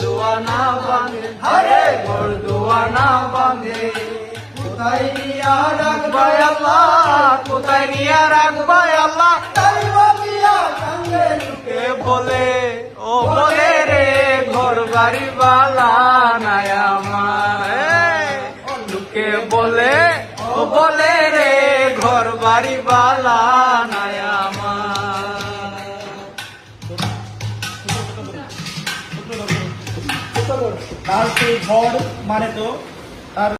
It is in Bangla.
দুয়ানা বাঁধে আরে ঘর দুয়ানা বাঁধে কোথায় নিয়া রাখবাই আল্লাহ, কোথায় নিয়া রাখবাই আল্লাহ? তাই ভাবিয়া কান্দে লোকে বলে, ও বলে রে ঘর বাড়ি বালা নাই আমার। লোকে বলে, ও বলে রে ঘর বাড়ি বালা নাই আমার। সেই ঘর মানে তো। তার